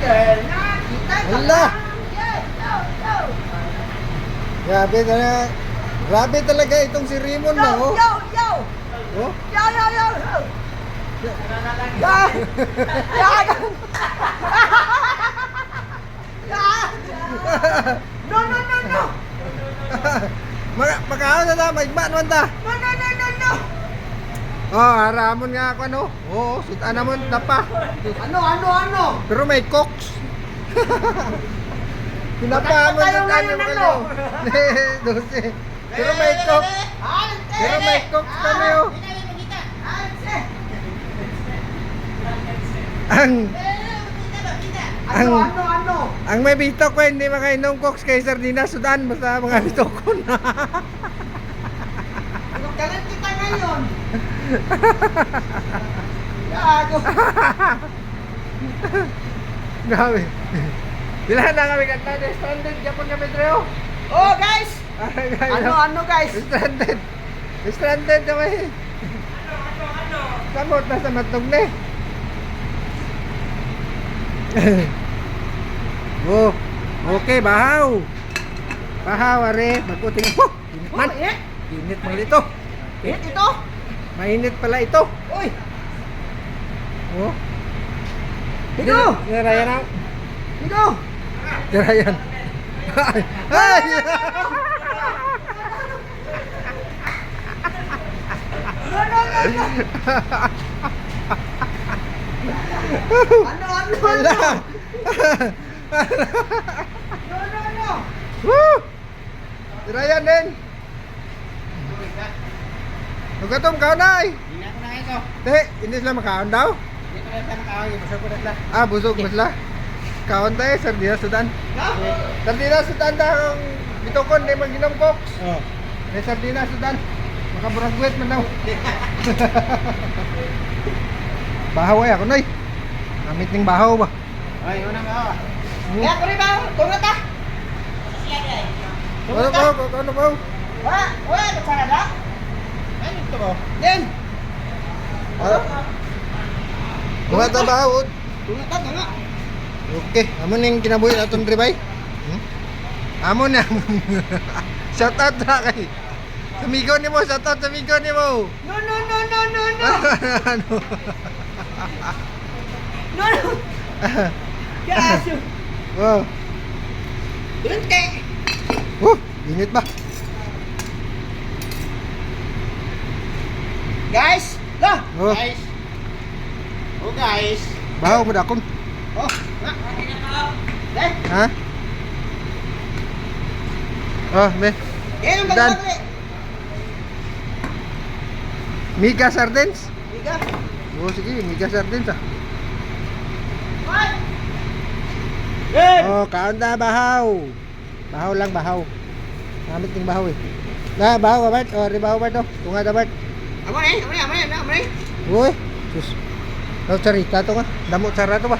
girl. Ka Wala. Yes, yo, yo. Grabe na. Grabe talaga itong si Raymond Yo, na, oh. yo, yo. Oh. Yo, yo, yo, yo. Yo. Yo. No, no, no, no. Maka makaon na ta, maigma naman ta. No, no, no. Oh, haramon nga ako ano. Oo, sutan namon tapa. Ano, ano, ano? Pero may cooks. Pinapa mo Tayo ngayon, ano ano? Dose. Pero may. Alte. Pero may cooks kami oh. Alte. Ang Ano, Ang- ano, ano? ang may bitok ko hindi makainom cooks kay Sardina Sudan basta mga bitok ko na. Ano ngayon? Gago. Grabe. Dila na kami kanta de stranded Japon kami treo. Oh, guys. Ano, ano, guys? Stranded. Stranded kami. Samot na sa matog ni. oh, okay, bahaw. Bahaw, are. Init Oh, man. eh. Init man ito. Eh, ito. Mainit pala ito. Uy. Oh. Ito. Tira yan ako. Ito. Tira yan. Ay! No, no, no. Ano, ano, ano? No, no, no. Woo! Tira yan din. Nugatom ka na eh. Hindi na ako na ito. Te, hindi sila makaon daw. Dito na sa makawag. Basta ko na Ah, busog ba sila? Kaon tayo, sardina sudan. Sardina sudan daw ang bitokon, di mag-inom koks. Oh. May sardina sudan. Makaburagwet man daw. bahaw ay ako noy. Amit ning bahaw ba? Ay, unang ako. Hmm. Kaya ko rin ba? Tungat ah. Ano ba? Ano ba? Wala, wala, nagsara na? Ito ko. Yan. Ano? Mga tabaho. Tungat ah, nga. Okay, amo ning kinabuhi atong dribay. Hmm? Amo na. shout out na kay. Sa migo ni mo, shout out sa migo ni mo. No, no, no, no, no, no. ano? No, no. Kaso. Wow. Tunte. Oh, init ba? Guys, lah. Oh, Guys. Oh, guys. bahaw mo dakon. Oh, nga. Eh, Ha? Oh, me. yan ang Dan. Miga sardines? Liga. Oh, sige, miga sardines ah. What? Oh, kaon na bahaw. Bahaw lang bahaw. Namit ning bahaw eh. Na, bahaw ba? Oh, di bahaw ba to? Tunga da ba? Amo ni, amo ni, amo ni, amo ni. Uy, sus. Daw charita to ka. Damo sara to ba?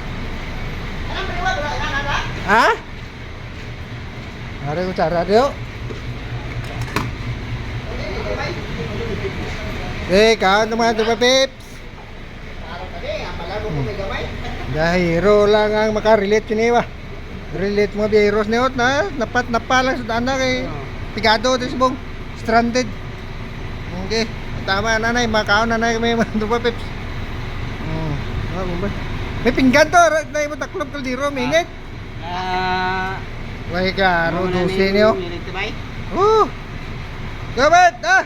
Ha? Ari ko sara dio. Eh, kaon na mga tupa pips. Dahiro lang ang makarelate yun ba? Relate mga biyeros yun na napat napalang sa daan na kay Pigado ito subong stranded. Okay. Tama nanay, makaon nanay may mga tupa pips. Hmm. Ah, ba? May pinggan to, na mo taklob kaldiro, minit. Ah. Wai ka, ro ba eh? Oh! Gabet! Ah!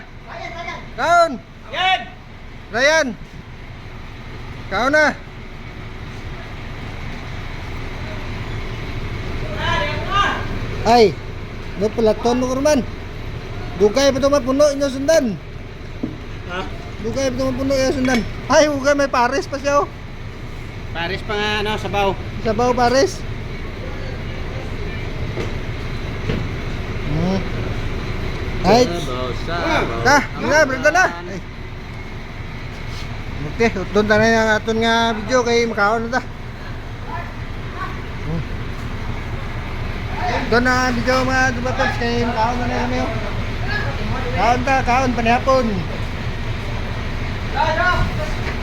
Kaon! Yan! Ryan! Kaon na! Ay! No palaton mo kurman. Dugay pa ito mapuno inyo sundan. Ha? Dugay ito mapuno inyo sundan. Ay, dugay may pares pa siya oh. Paris pa nga, ano, sabaw. Sabaw pares. Hmm. Ay, Sabaw, sabaw. Ta, nga, brenda na. Ay. Okay, doon tayo ng aton nga video kay makaon na ta. Hmm. Doon na video mga dubatons kay makaon na na kami. oh. Kaon ta, kaon panihapon. Ano?